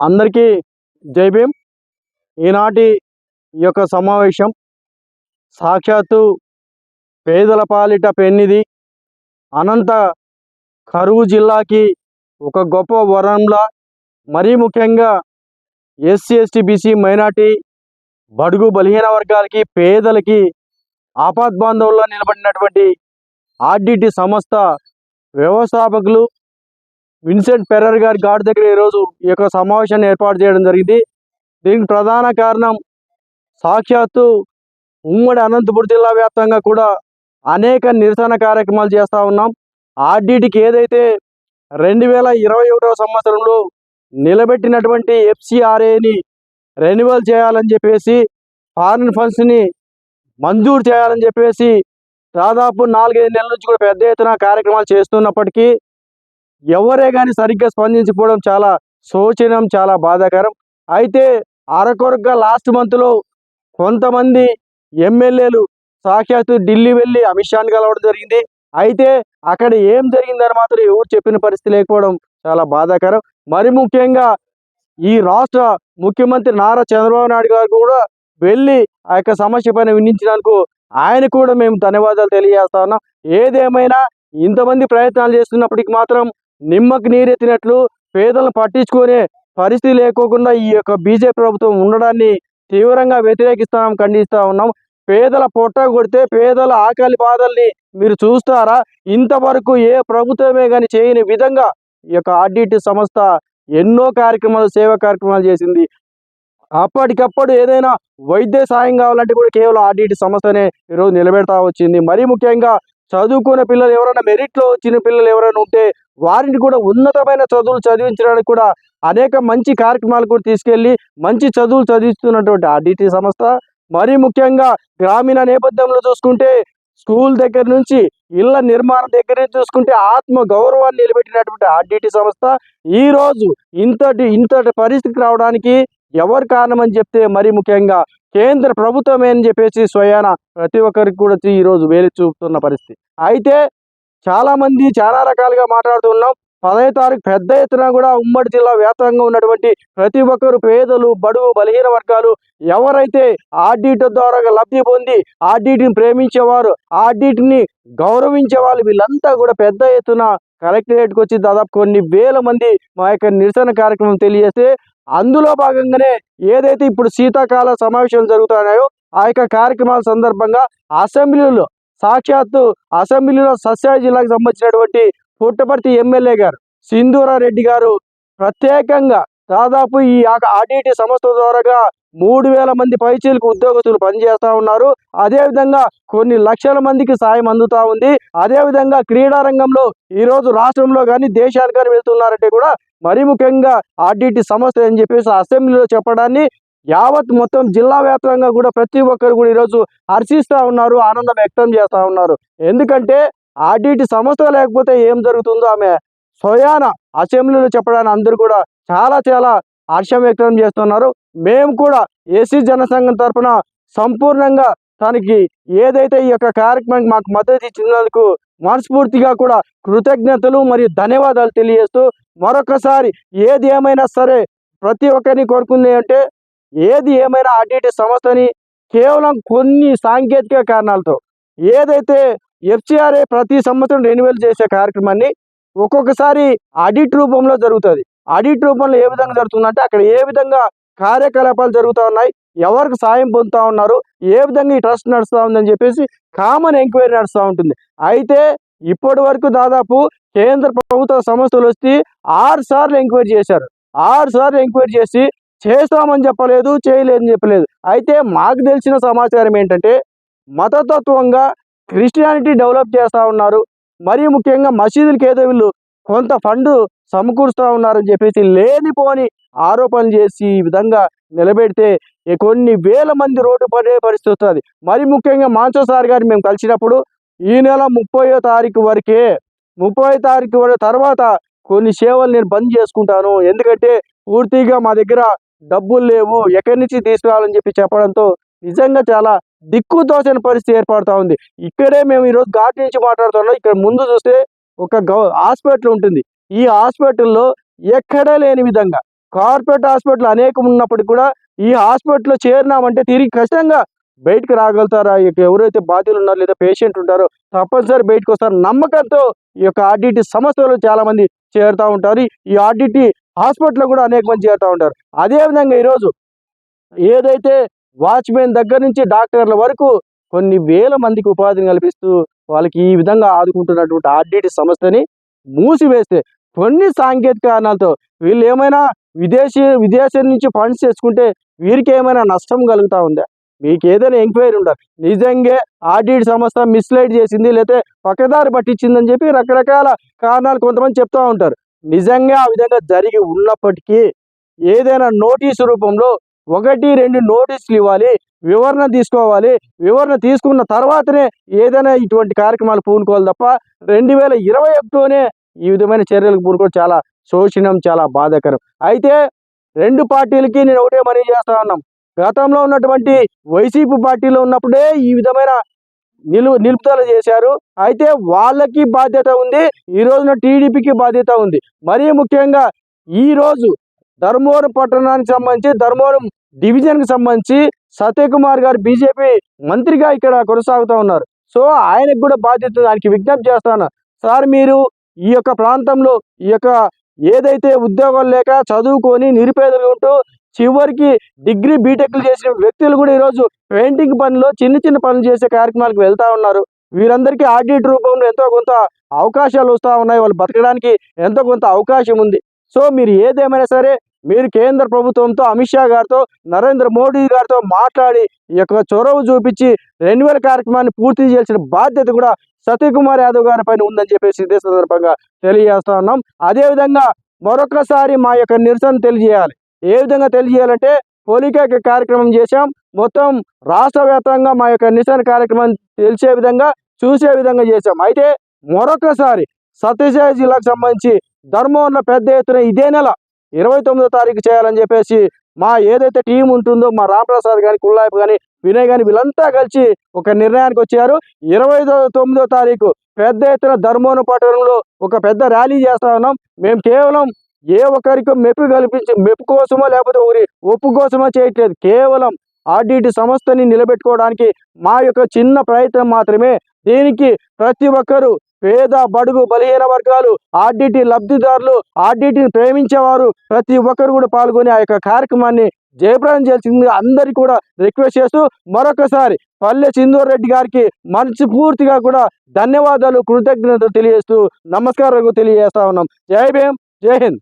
అందరికీ జై భీమ్. ఈనాటి ఈ యొక్క సమావేశం సాక్షాత్తు పేదల పాలిట పెన్నిది. అనంత కరువు జిల్లాకి ఒక గొప్ప వరంలా మరీ ముఖ్యంగా ఎస్సీ ఎస్టీ బీసీ మైనార్టీ బడుగు బలహీన వర్గాలకి పేదలకి ఆపద్బాంధవుల్లో నిలబడినటువంటి ఆర్డిటి సంస్థ వ్యవస్థాపకులు విన్సెంట్ పెర్రర్ గారి గాడి దగ్గర ఈరోజు ఈ యొక్క సమావేశాన్ని ఏర్పాటు చేయడం జరిగింది. దీనికి ప్రధాన కారణం సాక్షాత్తు ఉమ్మడి అనంతపురం జిల్లా వ్యాప్తంగా కూడా అనేక నిరసన కార్యక్రమాలు చేస్తూ ఉన్నాం. ఆర్డీటీకి ఏదైతే రెండు వేల ఇరవై ఒకటవ సంవత్సరంలో నిలబెట్టినటువంటి ఎఫ్సిఆర్ఏని రెన్యువల్ చేయాలని చెప్పేసి ఫారిన్ ఫండ్స్ని మంజూరు చేయాలని చెప్పేసి దాదాపు నాలుగైదు నెలల నుంచి కూడా పెద్ద ఎత్తున కార్యక్రమాలు చేస్తున్నప్పటికీ ఎవరే కానీ సరిగ్గా స్పందించకపోవడం చాలా శోచనం చాలా బాధాకరం. అయితే అరకొరగా లాస్ట్ మంత్లో కొంతమంది ఎమ్మెల్యేలు సాక్షాత్తు ఢిల్లీ వెళ్ళి అమిత్ షాని కలవడం జరిగింది. అయితే అక్కడ ఏం జరిగిందని మాత్రం ఎవరు చెప్పిన పరిస్థితి లేకపోవడం చాలా బాధాకరం. మరి ముఖ్యంగా ఈ రాష్ట్ర ముఖ్యమంత్రి నారా చంద్రబాబు నాయుడు గారు కూడా వెళ్ళి ఆ యొక్క సమస్య పైన వినించినందుకు ఆయన కూడా మేము ధన్యవాదాలు తెలియజేస్తా ఉన్నాం. ఏదేమైనా ఇంతమంది ప్రయత్నాలు చేస్తున్నప్పటికి మాత్రం నిమ్మకు నీరెత్తినట్లు పేదలను పట్టించుకునే పరిస్థితి లేకోకుండా ఈ యొక్క బీజేపీ ప్రభుత్వం ఉండడాన్ని తీవ్రంగా వ్యతిరేకిస్తున్నాం ఖండిస్తూ ఉన్నాం. పేదల పొట్ట కొడితే పేదల ఆకలి బాధల్ని మీరు చూస్తారా? ఇంతవరకు ఏ ప్రభుత్వమే కానీ చేయని విధంగా ఈ యొక్క ఆర్డిటి సంస్థ ఎన్నో కార్యక్రమాలు సేవా కార్యక్రమాలు చేసింది. అప్పటికప్పుడు ఏదైనా వైద్య సాయం కావాలంటే కూడా కేవలం ఆర్డిటి సంస్థనే ఈరోజు నిలబెడతా వచ్చింది. మరీ ముఖ్యంగా చదువుకున్న పిల్లలు ఎవరైనా మెరిట్లో వచ్చిన పిల్లలు ఎవరైనా ఉంటే వారిని కూడా ఉన్నతమైన చదువులు చదివించడానికి కూడా అనేక మంచి కార్యక్రమాలు కూడా తీసుకెళ్ళి మంచి చదువులు చదివిస్తున్నటువంటి ఆర్డిటి సంస్థ. మరీ ముఖ్యంగా గ్రామీణ నేపథ్యంలో చూసుకుంటే స్కూల్ దగ్గర నుంచి ఇళ్ళ నిర్మాణం దగ్గర నుంచి చూసుకుంటే ఆత్మ గౌరవాన్ని నిలబెట్టినటువంటి ఆర్డిటి సంస్థ. ఈ రోజు ఇంతటి ఇంతటి పరిస్థితికి రావడానికి ఎవరు కారణం అని చెప్తే మరీ ముఖ్యంగా కేంద్ర ప్రభుత్వమే అని చెప్పేసి స్వయాన ప్రతి ఒక్కరికి కూడా ఈ రోజు వేలు చూపుతున్న పరిస్థితి. అయితే చాలా మంది చాలా రకాలుగా మాట్లాడుతున్నాం పదహైదు తారీఖు పెద్ద ఎత్తున కూడా ఉమ్మడి జిల్లా వ్యాప్తంగా ఉన్నటువంటి ప్రతి ఒక్కరు పేదలు బడుగు బలహీన వర్గాలు ఎవరైతే ఆర్డిట్ ద్వారా లబ్ధి పొంది ఆర్డిటిని ప్రేమించేవారు ఆర్డిటిని గౌరవించే వాళ్ళు వీళ్ళంతా కూడా పెద్ద ఎత్తున కలెక్టరేట్కి వచ్చి దాదాపు కొన్ని వేల మంది మా యొక్క నిరసన కార్యక్రమం తెలియజేస్తే అందులో భాగంగానే ఏదైతే ఇప్పుడు శీతాకాల సమావేశాలు జరుగుతున్నాయో ఆ యొక్క కార్యక్రమాల సందర్భంగా అసెంబ్లీలో సాక్షాత్తు అసెంబ్లీలో సస్యాయి జిల్లాకు సంబంధించినటువంటి పుట్టపర్తి ఎమ్మెల్యే గారు సింధూరారెడ్డి గారు ప్రత్యేకంగా దాదాపు ఈ ఆర్డిటి సంస్థ ద్వారాగా మూడు వేల మంది పైచీలకు ఉద్యోగస్తులు పనిచేస్తూ ఉన్నారు. అదే విధంగా కొన్ని లక్షల మందికి సాయం అందుతా ఉంది. అదే విధంగా క్రీడా రంగంలో ఈ రోజు రాష్ట్రంలో కానీ దేశానికి కానీ వెళ్తున్నారంటే కూడా మరీ ముఖ్యంగా ఆర్డిటి సంస్థ అని చెప్పేసి అసెంబ్లీలో చెప్పడాన్ని యావత్ మొత్తం జిల్లా వ్యాప్తంగా కూడా ప్రతి ఒక్కరు కూడా ఈరోజు హర్షిస్తూ ఉన్నారు ఆనందం వ్యక్తం చేస్తూ ఉన్నారు. ఎందుకంటే ఆడిటి సంస్థ లేకపోతే ఏం జరుగుతుందో ఆమె స్వయాన అసెంబ్లీలో చెప్పడానికి అందరూ కూడా చాలా చాలా హర్షం వ్యక్తం చేస్తున్నారు. మేము కూడా ఏసీ జనసంఘం తరఫున సంపూర్ణంగా తనకి ఏదైతే ఈ యొక్క కార్యక్రమానికి మాకు మద్దతు ఇచ్చినందుకు మనస్ఫూర్తిగా కూడా కృతజ్ఞతలు మరియు ధన్యవాదాలు తెలియజేస్తూ మరొకసారి ఏది ఏమైనా సరే ప్రతి ఒక్కరిని కోరుకుంది అంటే ఏది ఏమైనా ఆర్డిటి సంస్థని కేవలం కొన్ని సాంకేతిక కారణాలతో ఏదైతే ఎఫ్సిఆర్ఏ ప్రతి సంవత్సరం రెన్యువల్ చేసే కార్యక్రమాన్ని ఒక్కొక్కసారి ఆడిట్ రూపంలో జరుగుతుంది. ఆడిట్ రూపంలో ఏ విధంగా జరుగుతుందంటే అక్కడ ఏ విధంగా కార్యకలాపాలు జరుగుతూ ఉన్నాయి ఎవరికి సాయం పొందుతూ ఉన్నారు ఏ విధంగా ఈ ట్రస్ట్ నడుస్తూ ఉందని చెప్పేసి కామన్ ఎంక్వైరీ నడుస్తూ ఉంటుంది. అయితే ఇప్పటి వరకు దాదాపు కేంద్ర ప్రభుత్వ సంస్థలు వచ్చి ఆరు సార్లు ఎంక్వైరీ చేశారు. ఆరు సార్లు ఎంక్వైరీ చేసి చేస్తామని చెప్పలేదు చేయలేదని చెప్పలేదు. అయితే మాకు తెలిసిన సమాచారం ఏంటంటే మతతత్వంగా క్రిస్టియానిటీ డెవలప్ చేస్తూ ఉన్నారు. మరీ ముఖ్యంగా మసీదులకి ఏదో వీళ్ళు కొంత ఫండ్ సమకూరుస్తూ ఉన్నారని చెప్పేసి లేనిపోని ఆరోపణలు చేసి ఈ విధంగా నిలబెడితే కొన్ని వేల మంది రోడ్డు పడే పరిస్థితి వస్తుంది. మరి ముఖ్యంగా మాన్సో సార్ గారిని మేము కలిసినప్పుడు ఈ నెల ముప్పయో తారీఖు వరకే ముప్పై తారీఖు వరకు తర్వాత కొన్ని సేవలు నేను బంద్ చేసుకుంటాను. ఎందుకంటే పూర్తిగా మా దగ్గర డబ్బులు లేవు ఎక్కడి నుంచి తీసుకురావాలని చెప్పి చెప్పడంతో నిజంగా చాలా దిక్కు తోచని పరిస్థితి ఏర్పడుతూ ఉంది. ఇక్కడే మేము ఈరోజు ఘాట్ నుంచి మాట్లాడుతున్నాం. ఇక్కడ ముందు చూస్తే ఒక గవ హాస్పిటల్ ఉంటుంది. ఈ హాస్పిటల్లో ఎక్కడా లేని విధంగా కార్పొరేట్ హాస్పిటల్ అనేకం ఉన్నప్పటికీ కూడా ఈ హాస్పిటల్లో చేరినామంటే తిరిగి ఖచ్చితంగా బయటకు రాగలుగుతారా? ఎవరైతే బాధ్యులు ఉన్నారో లేదా పేషెంట్ ఉంటారో తప్పనిసరి బయటకు వస్తారు నమ్మకంతో ఈ యొక్క ఆర్డిటి సంస్థలు చాలా మంది చేరుతూ ఉంటారు. ఈ ఆర్డిటి హాస్పిటల్లో కూడా అనేక మంది చేరుతూ ఉంటారు. అదే విధంగా ఈరోజు ఏదైతే వాచ్మెన్ దగ్గర నుంచి డాక్టర్ల వరకు కొన్ని వేల మందికి ఉపాధిని కల్పిస్తూ వాళ్ళకి ఈ విధంగా ఆదుకుంటున్నటువంటి ఆర్డిటి సంస్థని మూసివేస్తే కొన్ని సాంకేతిక కారణాలతో వీళ్ళు ఏమైనా విదేశీ విదేశం నుంచి ఫండ్స్ తెచ్చుకుంటే వీరికి ఏమైనా నష్టం కలుగుతా ఉందా? మీకు ఏదైనా ఎంక్వైరీ ఉండాలి నిజంగా ఆడిట్ సంస్థ మిస్లైడ్ చేసింది లేకపోతే పక్కదారి పట్టించిందని చెప్పి రకరకాల కారణాలు కొంతమంది చెప్తా ఉంటారు. నిజంగా ఆ విధంగా జరిగి ఉన్నప్పటికీ ఏదైనా నోటీసు రూపంలో ఒకటి రెండు నోటీసులు ఇవ్వాలి వివరణ తీసుకోవాలి. వివరణ తీసుకున్న తర్వాతనే ఏదైనా ఇటువంటి కార్యక్రమాలు పూనుకోవాలి తప్ప రెండు వేల ఇరవై ఒకటిలోనే ఈ విధమైన చర్యలకు పూనుకోవడం చాలా శోషణం చాలా బాధాకరం. అయితే రెండు పార్టీలకి నేను ఒకటే మనీ చేస్తా ఉన్నాం. గతంలో ఉన్నటువంటి వైసీపీ పార్టీలో ఉన్నప్పుడే ఈ విధమైన నిలు నిలుపుదల చేశారు. అయితే వాళ్ళకి బాధ్యత ఉంది ఈ రోజున టీడీపీకి బాధ్యత ఉంది. మరీ ముఖ్యంగా ఈ రోజు ధర్మవరం పట్టణానికి సంబంధించి ధర్మవరం డివిజన్కి సంబంధించి సత్యకుమార్ గారు బీజేపీ మంత్రిగా ఇక్కడ కొనసాగుతూ ఉన్నారు. సో ఆయనకు కూడా బాధ్యత దానికి ఆయనకి విజ్ఞప్తి చేస్తాను సార్ మీరు ఈ యొక్క ప్రాంతంలో ఈ యొక్క ఏదైతే ఉద్యోగాలు లేక చదువుకొని నిరుపేదలు ఉంటూ చివరికి డిగ్రీ బీటెక్లు చేసిన వ్యక్తులు కూడా ఈరోజు పెయింటింగ్ పనిలో చిన్న చిన్న పనులు చేసే కార్యక్రమాలకు వెళ్తా ఉన్నారు. వీరందరికీ ఆడిట్ రూపంలో ఎంతో కొంత అవకాశాలు వస్తూ ఉన్నాయి. వాళ్ళు బతకడానికి ఎంతో కొంత అవకాశం ఉంది. సో మీరు ఏదేమైనా సరే మీరు కేంద్ర ప్రభుత్వంతో అమిత్ షా గారితో నరేంద్ర మోడీ గారితో మాట్లాడి ఈ యొక్క చొరవ చూపించి రెన్యువల్ కార్యక్రమాన్ని పూర్తి చేయాల్సిన బాధ్యత కూడా సత్యకుమార్ యాదవ్ గారి పైన ఉందని చెప్పేసి ఇదే సందర్భంగా తెలియజేస్తా ఉన్నాం. అదేవిధంగా మరొకసారి మా యొక్క నిరసన తెలియజేయాలి. ఏ విధంగా తెలియజేయాలంటే పోలిక కార్యక్రమం చేశాం. మొత్తం రాష్ట్ర వ్యాప్తంగా మా యొక్క నిరసన కార్యక్రమం తెలిసే విధంగా చూసే విధంగా చేశాం. అయితే మరొకసారి సత్యసాయి జిల్లాకు సంబంధించి ధర్మవరంలో పెద్ద ఎత్తున ఇదే నెల ఇరవై తొమ్మిదో తారీఖు చేయాలని చెప్పేసి మా ఏదైతే టీం ఉంటుందో మా రామప్రసాద్ కానీ కుల్లాయపు కానీ వినయ్ కానీ వీళ్ళంతా కలిసి ఒక నిర్ణయానికి వచ్చారు. ఇరవై తొమ్మిదో తారీఖు పెద్ద ఎత్తున ధర్మోన పట్టణంలో ఒక పెద్ద ర్యాలీ చేస్తా ఉన్నాం. మేము కేవలం ఏ ఒక్కరికి మెప్పు కల్పించి మెప్పు కోసమో లేకపోతే ఒకరి ఒప్పు కోసమో చేయట్లేదు. కేవలం ఆర్డిటి సంస్థని నిలబెట్టుకోవడానికి మా యొక్క చిన్న ప్రయత్నం మాత్రమే. దీనికి ప్రతి ఒక్కరూ పేద బడుగు బలహీన వర్గాలు ఆర్డిటి లబ్ధిదారులు ఆర్డిటిని ప్రేమించేవారు ప్రతి ఒక్కరు కూడా పాల్గొని ఆ యొక్క కార్యక్రమాన్ని జయప్రదం చేసింది అందరికీ కూడా రిక్వెస్ట్ చేస్తూ మరొకసారి పల్లె సింధూర్ రెడ్డి గారికి మనస్ఫూర్తిగా కూడా ధన్యవాదాలు కృతజ్ఞతలు తెలియజేస్తూ నమస్కారాలు తెలియజేస్తా ఉన్నాం. జై భీం జై హింద్.